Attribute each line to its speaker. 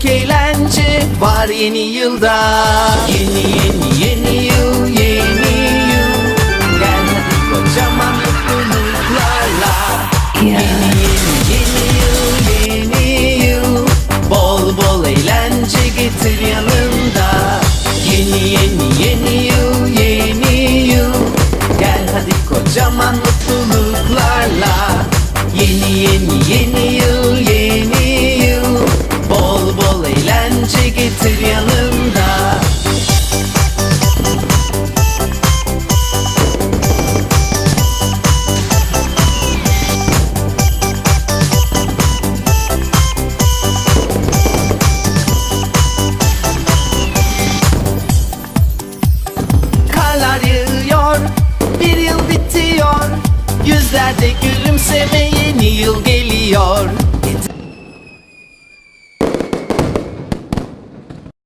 Speaker 1: çok eğlence var yeni yılda. Yeni yeni yeni yıl yeni yıl. Gel hadi kocaman mutluluklarla. Yeni yeni yeni yıl yeni yıl. Bol bol eğlence getir yanında Yeni yeni yeni yıl yeni yıl. Gel hadi kocaman mutluluklarla. Yeni yeni yeni yıl yeni karlar yağıyor Bir yıl bitiyor. Yüzlerde gülümseme yeni yıl geliyor.